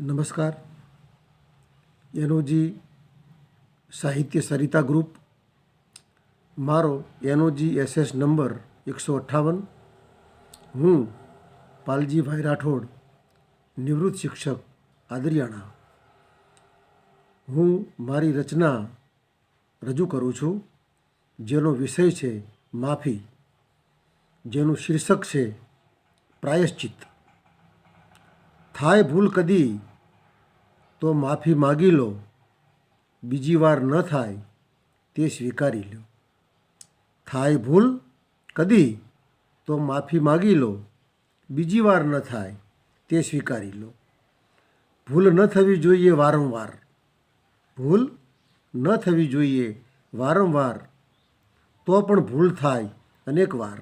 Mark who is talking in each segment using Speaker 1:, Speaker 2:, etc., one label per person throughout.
Speaker 1: નમસ્કાર. એનઓજી સાહિત્ય સરિતા ગ્રુપ. મારો એનઓજી એસએસ નંબર એકસો અઠ્ઠાવન. હું પાલજીભાઈ રાઠોડ, નિવૃત્ત શિક્ષક આદરિયાણા. હું મારી રચના રજૂ કરું છું, જેનો વિષય છે માફી, જેનું શીર્ષક છે પ્રાયશ્ચિત. થાય ભૂલ કદી, તો માફી માગી લો. બીજી વાર ન થાય, તે સ્વીકારી લો. થાય ભૂલ કદી, તો માફી માગી લો. બીજી વાર ન થાય, તે સ્વીકારી લો. ભૂલ ન થવી જોઈએ વારંવાર. ભૂલ ન થવી જોઈએ વારંવાર, તો પણ ભૂલ થાય અનેક વાર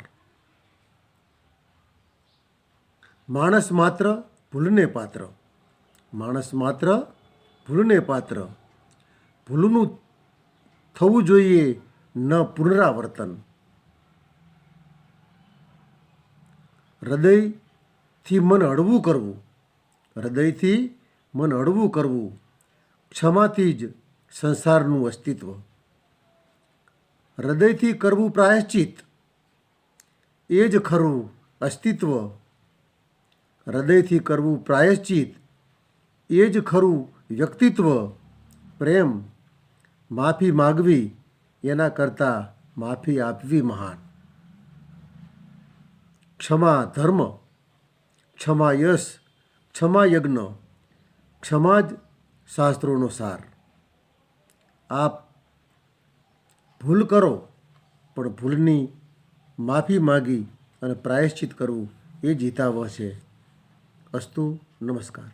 Speaker 1: માણસ માત્ર ભૂલને પાત્ર. માણસ માત્ર ભૂલને પાત્ર. ભૂલનું થવું જોઈએ ન પુનરાવર્તન. હૃદયથી મન હળવું કરવું. હૃદયથી મન હળવું કરવું. ક્ષમાથી જ સંસારનું અસ્તિત્વ. હૃદયથી કરવું પ્રાયશ્ચિત. એ જ ખરું અસ્તિત્વ. હૃદયથી કરવું પ્રાયશ્ચિત, એ જ ખરું વ્યક્તિત્વ, પ્રેમ, માફી માગવી, એના કરતાં માફી આપવી મહાન. ક્ષમા ધર્મ, ક્ષમા યશ, ક્ષમા યજ્ઞ, ક્ષમા જ શાસ્ત્રોનો સાર. આપ ભૂલ કરો, પણ ભૂલની માફી માગી અને પ્રાયશ્ચિત કરવું એ જીતાવ છે. અસ્તુ નમસ્કાર